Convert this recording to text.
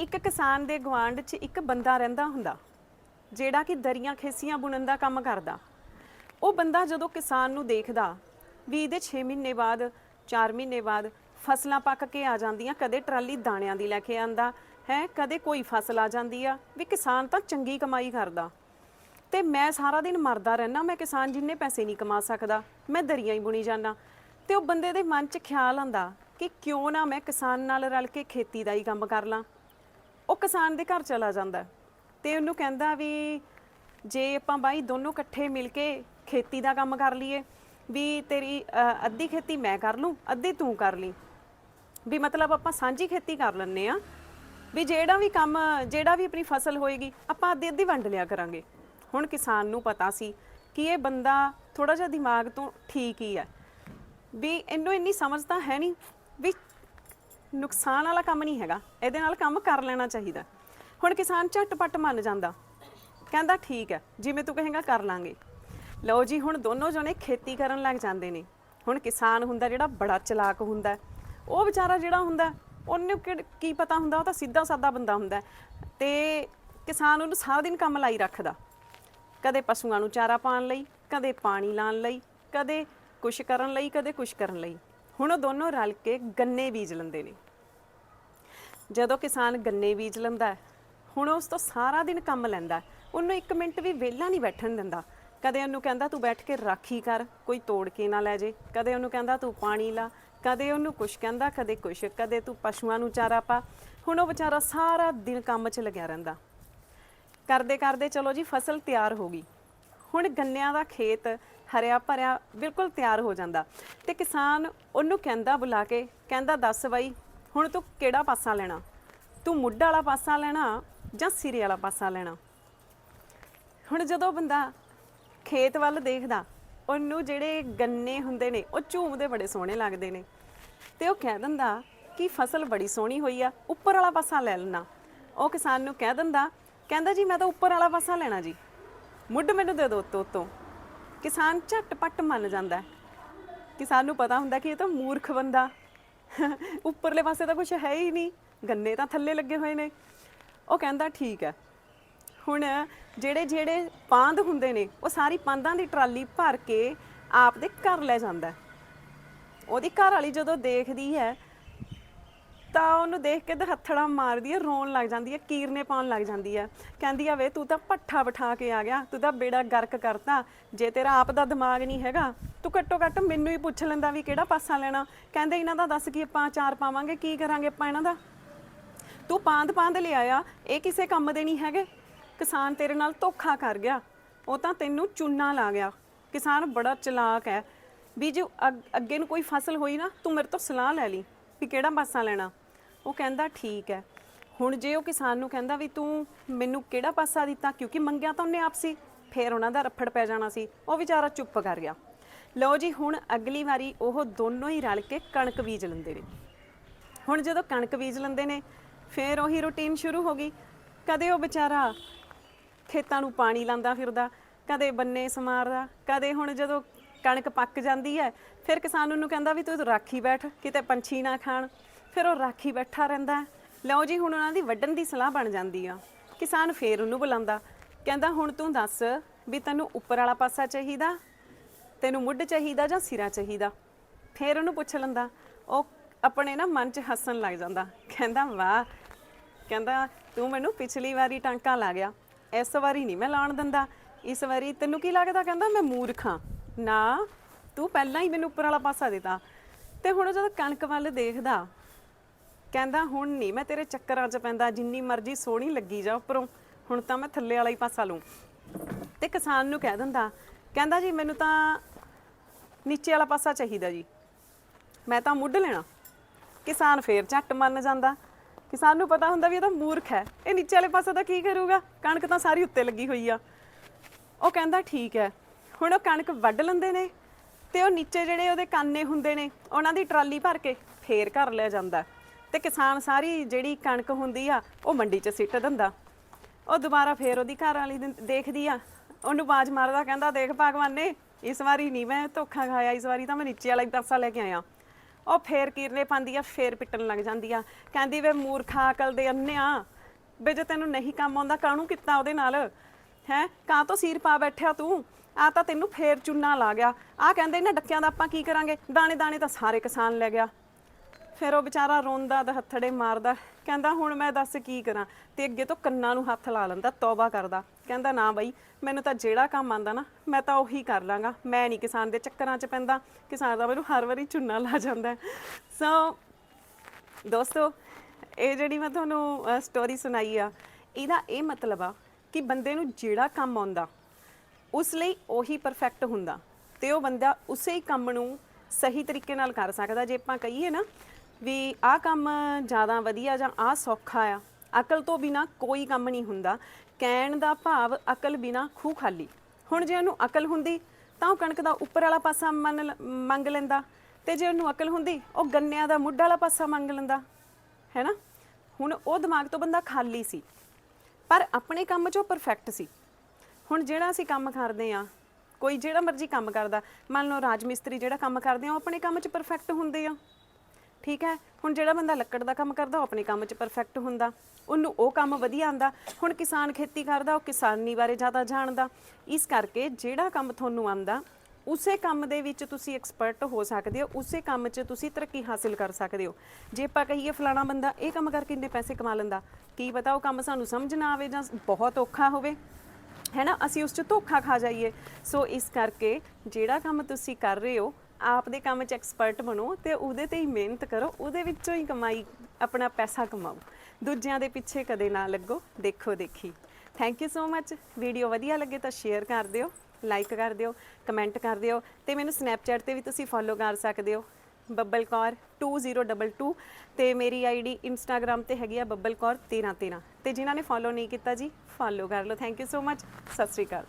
ਇੱਕ ਕਿਸਾਨ ਦੇ ਗਵਾਂਢ 'ਚ ਇੱਕ ਬੰਦਾ ਰਹਿੰਦਾ ਹੁੰਦਾ, ਜਿਹੜਾ ਕਿ ਦਰੀਆਂ ਖੇਸੀਆਂ ਬੁਣਨ ਦਾ ਕੰਮ ਕਰਦਾ। ਉਹ ਬੰਦਾ ਜਦੋਂ ਕਿਸਾਨ ਨੂੰ ਦੇਖਦਾ, ਵੀ ਇਹਦੇ 6 ਮਹੀਨੇ ਬਾਅਦ 4 ਮਹੀਨੇ ਬਾਅਦ ਫਸਲਾਂ ਪੱਕ ਕੇ ਆ ਜਾਂਦੀਆਂ, ਕਦੇ ਟਰਾਲੀ ਦਾਣਿਆਂ ਦੀ ਲੈ ਕੇ ਆਂਦਾ, ਹੈ, ਕਦੇ ਕੋਈ ਫਸਲ ਆ ਜਾਂਦੀ ਆ, ਵੀ ਕਿਸਾਨ ਤਾਂ ਚੰਗੀ ਕਮਾਈ ਕਰਦਾ। ਤੇ ਮੈਂ ਸਾਰਾ ਦਿਨ ਮਰਦਾ ਰਹਿਣਾ ਮੈਂ ਕਿਸਾਨ ਜਿੰਨੇ ਪੈਸੇ ਨਹੀਂ ਕਮਾ ਸਕਦਾ, ਮੈਂ ਦਰੀਆਂ ਹੀ ਬੁਣੀ ਜਾਂਦਾ। ਤੇ ਉਹ ਬੰਦੇ ਦੇ ਮਨ 'ਚ ਖਿਆਲ ਆਂਦਾ ਕਿ ਕਿਉਂ ਨਾ ਮੈਂ ਕਿਸਾਨ ਨਾਲ ਰਲ ਕੇ ਖੇਤੀ ਦਾ ਹੀ ਕੰਮ ਕਰ ਲਾਂ। ਉਹ ਕਿਸਾਨ ਦੇ ਘਰ ਚਲਾ ਜਾਂਦਾ ਤੇ ਉਹਨੂੰ ਕਹਿੰਦਾ ਵੀ ਜੇ ਆਪਾਂ ਬਾਈ ਦੋਨੋਂ ਇਕੱਠੇ ਮਿਲ ਕੇ ਖੇਤੀ ਦਾ ਕੰਮ ਕਰ ਲਈਏ ਵੀ ਤੇਰੀ ਅ, ਅੱਧੀ ਖੇਤੀ ਮੈਂ ਕਰ ਲੂੰ ਅੱਧੀ ਤੂੰ ਕਰ ਲਈ। ਵੀ ਮਤਲਬ ਆਪਾਂ ਸਾਂਝੀ ਖੇਤੀ ਕਰ ਲੈਂਦੇ ਆ ਵੀ ਜਿਹੜਾ ਵੀ ਕੰਮ ਜਿਹੜਾ ਵੀ ਆਪਣੀ ਫਸਲ ਹੋਏਗੀ ਆਪਾਂ ਅੱਧੀ ਅੱਧੀ ਵੰਡ ਲਿਆ ਕਰਾਂਗੇ। ਹੁਣ ਕਿਸਾਨ ਨੂੰ ਪਤਾ ਸੀ ਕਿ ਇਹ ਬੰਦਾ ਥੋੜਾ ਜਿਹਾ ਦਿਮਾਗ ਤੋਂ ਠੀਕ ਹੀ ਹੈ। ਵੀ ਇਹਨੂੰ ਇੰਨੀ ਸਮਝ ਤਾਂ ਹੈ ਨਹੀਂ ਵੀ ਨੁਕਸਾਨ ਵਾਲਾ ਕੰਮ ਨਹੀਂ ਹੈਗਾ। ਇਹਦੇ ਨਾਲ ਕੰਮ ਕਰ ਲੈਣਾ ਚਾਹੀਦਾ। ਹੁਣ ਕਿਸਾਨ ਝਟਪਟ ਮੰਨ ਜਾਂਦਾ। ਕਹਿੰਦਾ ਠੀਕ ਹੈ, ਜਿਵੇਂ ਤੂੰ ਕਹੇਗਾ ਕਰ ਲਾਂਗੇ। ਲਓ ਜੀ, ਹੁਣ ਦੋਨੋਂ ਜਣੇ ਖੇਤੀ ਕਰਨ ਲੱਗ ਜਾਂਦੇ ਨੇ। ਹੁਣ ਕਿਸਾਨ ਹੁੰਦਾ ਜਿਹੜਾ ਬੜਾ ਚਲਾਕ ਹੁੰਦਾ। ਉਹ ਵਿਚਾਰਾ ਜਿਹੜਾ ਹੁੰਦਾ, ਉਹਨੂੰ ਕਿਹੜ- ਕੀ ਪਤਾ ਹੁੰਦਾ, ਉਹ ਤਾਂ ਸਿੱਧਾ ਸਾਦਾ ਬੰਦਾ ਹੁੰਦਾ। ਹੈ। ਤੇ ਕਿਸਾਨ ਉਹਨੂੰ ਸਾਰਾ ਦਿਨ ਕੰਮ ਲਾਈ ਰੱਖਦਾ। ਕਦੇ ਪਸ਼ੂਆਂ ਨੂੰ ਚਾਰਾ ਪਾਉਣ ਲਈ, ਕਦੇ ਪਾਣੀ ਲਾਉਣ ਲਈ, ਕਦੇ ਕੁਛ ਕਰਨ ਲਈ, ਕਦੇ ਕੁਛ ਕਰਨ ਲਈ। ਹੁਣ ਉਹ ਦੋਨੋਂ ਰਲ ਕੇ ਗੰਨੇ ਬੀਜ ਲੈਂਦੇ ਨੇ। ਜਦੋਂ ਕਿਸਾਨ ਗੰਨੇ ਬੀਜ ਲੈਂਦਾ ਹੁਣ ਉਸ ਤੋਂ ਸਾਰਾ ਦਿਨ ਕੰਮ ਲੈਂਦਾ ਉਹਨੂੰ 1 ਮਿੰਟ ਵੀ ਵਿਹਲਾ ਨਹੀਂ ਬੈਠਣ ਦਿੰਦਾ। ਕਦੇ ਉਹਨੂੰ ਕਹਿੰਦਾ, ਤੂੰ ਬੈਠ ਕੇ ਰਾਖੀ ਕਰ, ਕੋਈ ਤੋੜ ਕੇ ਨਾ ਲੈ ਜੇ। ਕਦੇ ਉਹਨੂੰ ਕਹਿੰਦਾ, ਤੂੰ ਪਾਣੀ ਲਾ। ਕਦੇ ਉਹਨੂੰ ਕੁਛ ਕਹਿੰਦਾ, ਕਦੇ ਕੁਛ, ਕਦੇ ਤੂੰ ਪਸ਼ੂਆਂ ਨੂੰ ਚਾਰਾ ਪਾ। ਹੁਣ ਉਹ ਵਿਚਾਰਾ ਸਾਰਾ ਦਿਨ ਕੰਮ 'ਚ ਲੱਗਿਆ ਰਹਿੰਦਾ। ਕਰਦੇ ਕਰਦੇ ਚਲੋ ਜੀ, ਫਸਲ ਤਿਆਰ ਹੋ ਗਈ। ਹੁਣ ਗੰਨਿਆਂ ਦਾ ਖੇਤ ਹਰਿਆ ਭਰਿਆ ਬਿਲਕੁਲ ਤਿਆਰ ਹੋ ਜਾਂਦਾ ਤੇ ਕਿਸਾਨ ਉਹਨੂੰ ਕਹਿੰਦਾ ਬੁਲਾ ਕੇ, ਕਹਿੰਦਾ ਦੱਸ ਬਾਈ, ਹੁਣ ਤੂੰ ਕਿਹੜਾ ਪਾਸਾ ਲੈਣਾ? ਤੂੰ ਮੁੱਢ ਵਾਲਾ ਪਾਸਾ ਲੈਣਾ ਜਾਂ ਸਿਰੇ ਵਾਲਾ ਪਾਸਾ ਲੈਣਾ? ਹੁਣ ਜਦੋਂ ਬੰਦਾ ਖੇਤ ਵੱਲ ਦੇਖਦਾ, ਉਹਨੂੰ ਜਿਹੜੇ ਗੰਨੇ ਹੁੰਦੇ ਨੇ, ਉਹ ਝੂਮਦੇ ਬੜੇ ਸੋਹਣੇ ਲੱਗਦੇ ਨੇ। ਤੇ ਉਹ ਕਹਿ ਦਿੰਦਾ ਕਿ ਫਸਲ ਬੜੀ ਸੋਹਣੀ ਹੋਈ ਆ, ਉੱਪਰ ਵਾਲਾ ਪਾਸਾ ਲੈ ਲੈਣਾ। ਉਹ ਕਿਸਾਨ ਨੂੰ ਕਹਿ ਦਿੰਦਾ, ਕਹਿੰਦਾ ਜੀ ਮੈਂ ਤਾਂ ਉੱਪਰ ਵਾਲਾ ਪਾਸਾ ਲੈਣਾ ਜੀ। ਮੁੱਢ ਮੈਨੂੰ ਦੇ ਦੋ ਉੱਤੋਂ ਉੱਤੋਂ। ਕਿਸਾਨ ਝਟਪਟ ਮੰਨ ਜਾਂਦਾ ਕਿਸਾਨ ਨੂੰ ਪਤਾ ਹੁੰਦਾ ਕਿ ਇਹ ਤਾਂ ਮੂਰਖ ਬੰਦਾ। ਉੱਪਰਲੇ ਪਾਸੇ ਤਾਂ ਕੁਝ ਹੈ ਹੀ ਨਹੀਂ। ਗੰਨੇ ਤਾਂ ਥੱਲੇ ਲੱਗੇ ਹੋਏ ਨੇ। ਉਹ ਕਹਿੰਦਾ ਠੀਕ ਹੈ। ਹੁਣ ਜਿਹੜੇ ਜਿਹੜੇ ਪਾਂਦ ਹੁੰਦੇ ਨੇ, ਉਹ ਸਾਰੀ ਪਾਂਦਾਂ ਦੀ ਟਰਾਲੀ ਭਰ ਕੇ ਆਪ ਦੇ ਘਰ ਲੈ ਜਾਂਦਾ ਉਹਦੀ ਘਰ ਵਾਲੀ ਜਦੋਂ ਦੇਖਦੀ ਹੈ ਤਾਂ ਉਹਨੂੰ ਦੇਖ ਕੇ ਹੱਥੜਾ ਮਾਰਦੀ ਹੈ, ਰੋਣ ਲੱਗ ਜਾਂਦੀ ਹੈ, ਕੀਰਨੇ ਪਾਉਣ ਲੱਗ ਜਾਂਦੀ ਹੈ। ਕਹਿੰਦੀ ਆ, ਵੇ ਤੂੰ ਤਾਂ ਪੱਠਾ ਬਿਠਾ ਕੇ ਆ ਗਿਆ, ਤੂੰ ਤਾਂ ਬੇੜਾ ਗਰਕ ਕਰਤਾ। ਜੇ ਤੇਰਾ ਆਪ ਦਾ ਦਿਮਾਗ ਨਹੀਂ ਹੈਗਾ, ਤੂੰ ਘੱਟੋ ਘੱਟ ਮੈਨੂੰ ਹੀ ਪੁੱਛ ਲੈਂਦਾ ਵੀ ਕਿਹੜਾ ਪਾਸਾ ਲੈਣਾ। ਕਹਿੰਦੇ ਇਹਨਾਂ ਦਾ ਦੱਸ ਕੀ ਆਪਾਂ ਚਾਰ ਪਾਵਾਂਗੇ, ਕੀ ਕਰਾਂਗੇ ਆਪਾਂ ਇਹਨਾਂ ਦਾ? ਤੂੰ ਪਾਂਦ ਪਾਂਦ ਲਿਆਇਆ, ਇਹ ਕਿਸੇ ਕੰਮ ਦੇ ਨਹੀਂ ਹੈਗੇ। ਕਿਸਾਨ ਤੇਰੇ ਨਾਲ ਧੋਖਾ ਕਰ ਗਿਆ, ਉਹ ਤਾਂ ਤੈਨੂੰ ਚੁੰਨਾ ਲਾ ਗਿਆ। ਕਿਸਾਨ ਬੜਾ ਚਲਾਕ ਹੈ। ਵੀ ਜੇ ਅੱਗ- ਅੱਗੇ ਨੂੰ ਕੋਈ ਫਸਲ ਹੋਈ ਨਾ, ਤੂੰ ਮੇਰੇ ਤੋਂ ਸਲਾਹ ਲੈ ਲਈ ਵੀ ਕਿਹੜਾ ਪਾਸਾ ਲੈਣਾ। ਉਹ ਕਹਿੰਦਾ ਠੀਕ ਹੈ। ਹੁਣ ਜੇ ਉਹ ਕਿਸਾਨ ਨੂੰ ਕਹਿੰਦਾ ਵੀ ਤੂੰ ਮੈਨੂੰ ਕਿਹੜਾ ਪਾਸਾ ਦਿੱਤਾ, ਕਿਉਂਕਿ ਮੰਗਿਆ ਤਾਂ ਉਹਨੇ ਆਪ ਸੀ, ਫੇਰ ਉਹਨਾਂ ਦਾ ਰੱਫੜ ਪੈ ਜਾਣਾ ਸੀ, ਉਹ ਵਿਚਾਰਾ ਚੁੱਪ ਕਰ ਗਿਆ। ਲਓ ਜੀ, ਹੁਣ ਅਗਲੀ ਵਾਰੀ ਉਹ ਦੋਨੋਂ ਹੀ ਰਲ ਕੇ ਕਣਕ ਬੀਜ ਲੈਂਦੇ ਨੇ। ਹੁਣ ਜਦੋਂ ਕਣਕ ਬੀਜ ਲੈਂਦੇ ਨੇ, ਫੇਰ ਉਹੀ ਰੁਟੀਨ ਸ਼ੁਰੂ ਹੋ ਗਈ। ਕਦੇ ਉਹ ਵਿਚਾਰਾ ਖੇਤਾਂ ਨੂੰ ਪਾਣੀ ਲਾਉਂਦਾ ਫਿਰਦਾ, ਕਦੇ ਬੰਨੇ ਸਮਾਰਦਾ, ਕਦੇ ਹੁਣ ਜਦੋਂ ਕਣਕ ਪੱਕ ਜਾਂਦੀ ਹੈ, ਫਿਰ ਕਿਸਾਨ ਨੂੰ ਕਹਿੰਦਾ ਵੀ ਤੂੰ ਰਾਖੀ ਬੈਠ, ਕਿਤੇ ਪੰਛੀ ਨਾ ਖਾਣ। ਫਿਰ ਉਹ ਰਾਖੀ ਬੈਠਾ ਰਹਿੰਦਾ ਹੈ। ਲਓ ਜੀ, ਹੁਣ ਉਹਨਾਂ ਦੀ ਵੱਢਣ ਦੀ ਸਲਾਹ ਬਣ ਜਾਂਦੀ ਆ। ਕਿਸਾਨ ਫੇਰ ਉਹਨੂੰ ਬੁਲਾਉਂਦਾ। ਕਹਿੰਦਾ, ਹੁਣ ਤੂੰ ਦੱਸ ਵੀ ਤੈਨੂੰ ਉੱਪਰ ਵਾਲਾ ਪਾਸਾ ਚਾਹੀਦਾ, ਤੈਨੂੰ ਮੁੱਢ ਚਾਹੀਦਾ ਜਾਂ ਸਿਰਾ ਚਾਹੀਦਾ? ਫੇਰ ਉਹਨੂੰ ਪੁੱਛ ਲੈਂਦਾ। ਉਹ ਆਪਣੇ ਨਾ ਮਨ 'ਚ ਹੱਸਣ ਲੱਗ ਜਾਂਦਾ। ਕਹਿੰਦਾ, ਵਾਹ। ਕਹਿੰਦਾ, ਤੂੰ ਮੈਨੂੰ ਪਿਛਲੀ ਵਾਰੀ ਟਾਂਕਾ ਲਾ ਗਿਆ। ਇਸ ਵਾਰੀ ਨਹੀਂ ਮੈਂ ਲਾਣ ਦਿੰਦਾ। ਇਸ ਵਾਰੀ ਤੈਨੂੰ ਕੀ ਲੱਗਦਾ? ਕਹਿੰਦਾ, ਮੈਂ ਮੂਰਖਾਂ ਨਾ, ਤੂੰ ਪਹਿਲਾਂ ਹੀ ਮੈਨੂੰ ਉੱਪਰ ਵਾਲਾ ਪਾਸਾ ਦਿੱਤਾ। ਤੇ ਹੁਣ ਉਹ ਜਦੋਂ ਕਣਕ ਵੱਲ ਦੇਖਦਾ ਕਹਿੰਦਾ, ਹੁਣ ਨਹੀਂ, ਮੈਂ ਤੇਰੇ ਚੱਕਰਾਂ 'ਚ ਪੈਂਦਾ, ਜਿੰਨੀ ਮਰਜ਼ੀ ਸੋਹਣੀ ਲੱਗੀ ਜਾ ਉੱਪਰੋਂ, ਹੁਣ ਤਾਂ ਮੈਂ ਥੱਲੇ ਵਾਲਾ ਹੀ ਪਾਸਾ ਲੂੰ ਤੇ ਕਿਸਾਨ ਨੂੰ ਕਹਿ ਦਿੰਦਾ, ਕਹਿੰਦਾ ਜੀ, ਮੈਨੂੰ ਤਾਂ ਨੀਚੇ ਵਾਲਾ ਪਾਸਾ ਚਾਹੀਦਾ ਜੀ। ਮੈਂ ਤਾਂ ਮੁੱਢ ਲੈਣਾ। ਕਿਸਾਨ ਫੇਰ ਝੱਟ ਮੰਨ ਜਾਂਦਾ। ਕਿਸਾਨ ਨੂੰ ਪਤਾ ਹੁੰਦਾ ਵੀ ਇਹ ਤਾਂ ਮੂਰਖ ਹੈ। ਇਹ ਨੀਚੇ ਵਾਲੇ ਪਾਸੇ ਤਾਂ ਕੀ ਕਰੂਗਾ? ਕਣਕ ਤਾਂ ਸਾਰੀ ਉੱਤੇ ਲੱਗੀ ਹੋਈ ਆ। ਉਹ ਕਹਿੰਦਾ, ਠੀਕ ਹੈ। ਹੁਣ ਉਹ ਕਣਕ ਵੱਢ ਲੈਂਦੇ ਨੇ ਤੇ ਉਹ ਨੀਚੇ ਜਿਹੜੇ ਉਹਦੇ ਕਾਨੇ ਹੁੰਦੇ ਨੇ, ਉਹਨਾਂ ਦੀ ਟਰਾਲੀ ਭਰ ਕੇ ਫੇਰ ਘਰ ਲੈ ਜਾਂਦਾ। ਤੇ ਕਿਸਾਨ ਸਾਰੀ ਜਿਹੜੀ ਕਣਕ ਹੁੰਦੀ ਆ, ਉਹ ਮੰਡੀ 'ਚ ਸਿੱਟ ਦਿੰਦਾ। ਉਹ ਦੁਬਾਰਾ ਫੇਰ ਉਹਦੀ ਘਰ ਵਾਲੀ ਦਿਨ- ਦੇਖਦੀ ਆ। ਉਹਨੂੰ ਬਾਜ ਮਾਰਦਾ ਕਹਿੰਦਾ, ਦੇਖ ਭਗਵਾਨ ਨੇ, ਇਸ ਵਾਰੀ ਨਹੀਂ ਮੈਂ ਧੋਖਾ ਖਾਇਆ, ਇਸ ਵਾਰੀ ਤਾਂ ਮੈਂ ਨੀਚੇ ਵਾਲਾ ਹੀ ਪਾਸਾ ਲੈ ਕੇ ਆਇਆ। ਉਹ ਫੇਰ ਕੀਰਨੇ ਪਾਉਂਦੀ ਆ, ਫੇਰ ਪਿੱਟਣ ਲੱਗ ਜਾਂਦੀ ਆ। ਕਹਿੰਦੀ ਵੇ, ਮੂਰਖਾ ਅਕਲ ਦੇ ਅੰਨਿਆ ਵੇ ਜੇ ਤੈਨੂੰ ਨਹੀਂ ਕੰਮ ਆਉਂਦਾ, ਕਾਹਨੂੰ ਕੀਤਾ ਉਹਦੇ ਨਾਲ? ਹੈ? ਕਾਂ ਤੋਂ ਸੀਰ ਪਾ ਬੈਠਿਆ ਤੂੰ? ਆ ਤਾਂ ਤੈਨੂੰ ਫੇਰ ਚੁੰਨਾ ਲਾ ਗਿਆ। ਆ ਕਹਿੰਦੇ, ਇਹਨਾਂ ਡੱਕਿਆਂ ਦਾ ਆਪਾਂ ਕੀ ਕਰਾਂਗੇ? ਦਾਣੇ ਦਾਣੇ ਤਾਂ ਸਾਰੇ ਕਿਸਾਨ ਲੈ ਗਿਆ। ਫਿਰ ਉਹ ਵਿਚਾਰਾ ਰੋਂਦਾ ਤੇ ਹੱਥੜੇ ਮਾਰਦਾ। ਕਹਿੰਦਾ, ਹੁਣ ਮੈਂ ਦੱਸ ਕੀ ਕਰਾਂ? ਤੇ ਅੱਗੇ ਤੋਂ ਕੰਨਾਂ ਨੂੰ ਹੱਥ ਲਾ ਲੈਂਦਾ, ਤੌਬਾ ਕਰਦਾ। ਕਹਿੰਦਾ, ਨਾ ਬਾਈ, ਮੈਨੂੰ ਤਾਂ ਜਿਹੜਾ ਕੰਮ ਆਂਦਾ ਨਾ, ਮੈਂ ਤਾਂ ਉਹੀ ਕਰ ਲਾਂਗਾ। ਮੈਂ ਨਹੀਂ ਕਿਸਾਨ ਦੇ ਚੱਕਰਾਂ 'ਚ ਪੈਂਦਾ। ਕਿਸਾਨ ਦਾ ਮੈਨੂੰ ਹਰ ਵਾਰੀ ਚੁੰਨਾ ਲਾ ਜਾਂਦਾ ਸੋ ਦੋਸਤੋ, ਇਹ ਜਿਹੜੀ ਮੈਂ ਤੁਹਾਨੂੰ ਸਟੋਰੀ ਸੁਣਾਈ ਆ, ਇਹਦਾ ਇਹ ਮਤਲਬ ਆ ਕਿ ਬੰਦੇ ਨੂੰ ਜਿਹੜਾ ਕੰਮ ਆਉਂਦਾ, ਉਸ ਲਈ ਉਹੀ ਪਰਫੈਕਟ ਹੁੰਦਾ। ਤੇ ਉਹ ਬੰਦਾ ਉਸੇ ਹੀ ਕੰਮ ਨੂੰ ਸਹੀ ਤਰੀਕੇ ਨਾਲ ਕਰ ਸਕਦਾ। ਜੇ ਆਪਾਂ ਕਹੀਏ ਨਾ ਵੀ ਆਹ ਕੰਮ ਜ਼ਿਆਦਾ ਵਧੀਆ ਜਾਂ ਆਹ ਸੌਖਾ ਆ, ਅਕਲ ਤੋਂ ਬਿਨਾ ਕੋਈ ਕੰਮ ਨਹੀਂ ਹੁੰਦਾ। ਕਹਿਣ ਦਾ ਭਾਵ ਅਕਲ ਬਿਨਾ ਖੂਹ ਖਾਲੀ। ਹੁਣ ਜੇ ਉਹਨੂੰ ਅਕਲ ਹੁੰਦੀ, ਤਾਂ ਉਹ ਕਣਕ ਦਾ ਉੱਪਰ ਵਾਲਾ ਪਾਸਾ ਮੰਨ ਲ- ਮੰਗ ਲੈਂਦਾ। ਤੇ ਜੇ ਉਹਨੂੰ ਅਕਲ ਹੁੰਦੀ, ਉਹ ਗੰਨਿਆਂ ਦਾ ਮੁੱਢ ਵਾਲਾ ਪਾਸਾ ਮੰਗ ਲੈਂਦਾ। ਹੈ ਨਾ ਹੁਣ ਉਹ ਦਿਮਾਗ ਤੋਂ ਬੰਦਾ ਖਾਲੀ ਸੀ। ਪਰ ਆਪਣੇ ਕੰਮ 'ਚ ਉਹ ਪਰਫੈਕਟ ਸੀ। ਹੁਣ ਜਿਹੜਾ ਅਸੀਂ ਕੰਮ ਕਰਦੇ ਆ ਕੋਈ ਜਿਹੜਾ ਮਰਜ਼ੀ ਕੰਮ ਕਰਦਾ, ਮੰਨ ਲਓ ਰਾਜ ਮਿਸਤਰੀ ਜਿਹੜਾ ਕੰਮ ਕਰਦੇ ਆ, ਉਹ ਆਪਣੇ ਕੰਮ 'ਚ ਪਰਫੈਕਟ ਹੁੰਦੇ ਆ। ਠੀਕ ਹੈ? ਹੁਣ ਜਿਹੜਾ ਬੰਦਾ ਲੱਕੜ ਦਾ ਕੰਮ ਕਰਦਾ, ਉਹ ਆਪਣੇ ਕੰਮ 'ਚ ਪਰਫੈਕਟ ਹੁੰਦਾ। ਉਹਨੂੰ ਉਹ ਕੰਮ ਵਧੀਆ ਆਂਦਾ ਹੁਣ ਕਿਸਾਨ ਖੇਤੀ ਕਰਦਾ, ਉਹ ਕਿਸਾਨੀ ਬਾਰੇ ਜ਼ਿਆਦਾ ਜਾਣਦਾ। ਇਸ ਕਰਕੇ ਜਿਹੜਾ ਕੰਮ ਤੁਹਾਨੂੰ ਆਂਦਾ ਉਸੇ ਕੰਮ ਦੇ ਵਿੱਚ ਤੁਸੀਂ ਐਕਸਪਰਟ ਹੋ ਸਕਦੇ ਹੋ। ਉਸੇ ਕੰਮ 'ਚ ਤੁਸੀਂ ਤਰੱਕੀ ਹਾਸਿਲ ਕਰ ਸਕਦੇ ਹੋ। ਜੇ ਆਪਾਂ ਕਹੀਏ ਫਲਾਣਾ ਬੰਦਾ, ਇਹ ਕੰਮ ਕਰਕੇ ਇੰਨੇ ਪੈਸੇ ਕਮਾ ਲੈਂਦਾ, ਕੀ ਪਤਾ ਉਹ ਕੰਮ ਸਾਨੂੰ ਸਮਝ ਨਾ ਆਵੇ ਜਾਂ ਬਹੁਤ ਔਖਾ ਹੋਵੇ। ਹੈ ਨਾ? ਅਸੀਂ ਉਸ 'ਚ ਧੋਖਾ ਖਾ ਜਾਈਏ। ਸੋ ਇਸ ਕਰਕੇ ਜਿਹੜਾ ਕੰਮ ਤੁਸੀਂ ਕਰ ਰਹੇ ਹੋ ਆਪ ਦੇ ਕੰਮ 'ਚ ਐਕਸਪਰਟ ਬਣੋ ਤੇ ਉਹਦੇ ਤੇ ਹੀ ਮਿਹਨਤ ਕਰੋ, ਉਹਦੇ ਵਿੱਚੋਂ ਹੀ ਕਮਾਈ, ਆਪਣਾ ਪੈਸਾ ਕਮਾਓ। ਦੂਜਿਆਂ ਦੇ ਪਿੱਛੇ ਕਦੇ ਨਾ ਲੱਗੋ, ਦੇਖੋ ਦੇਖੀ। Thank you so much video ਵਧੀਆ ਲੱਗੇ ਤਾਂ ਸ਼ੇਅਰ ਕਰ ਦਿਓ ਲਾਈਕ ਕਰ ਦਿਓ ਕਮੈਂਟ ਕਰ ਦਿਓ ਤੇ ਮੈਨੂੰ ਸਨੈਪਚੈਟ ਤੇ ਵੀ ਤੁਸੀਂ ਫੋਲੋ ਕਰ ਸਕਦੇ ਹੋ। ਬੱਬਲ ਕੌਰ 2022 ਤੇ ਮੇਰੀ ਆਈਡੀ ਇੰਸਟਾਗ੍ਰam ਤੇ ਹੈਗੀ ਆ ਬੱਬਲ ਕੌਰ 1313 ਤੇ ਜਿਨ੍ਹਾਂ ਨੇ ਫੋਲੋ ਨਹੀਂ ਕੀਤਾ ਜੀ ਫੋਲੋ ਕਰ ਲਓ। ਥੈਂਕ ਯੂ ਸੋ ਮੱਚ ਸਤਿ ਸ਼੍ਰੀ ਅਕਾਲ।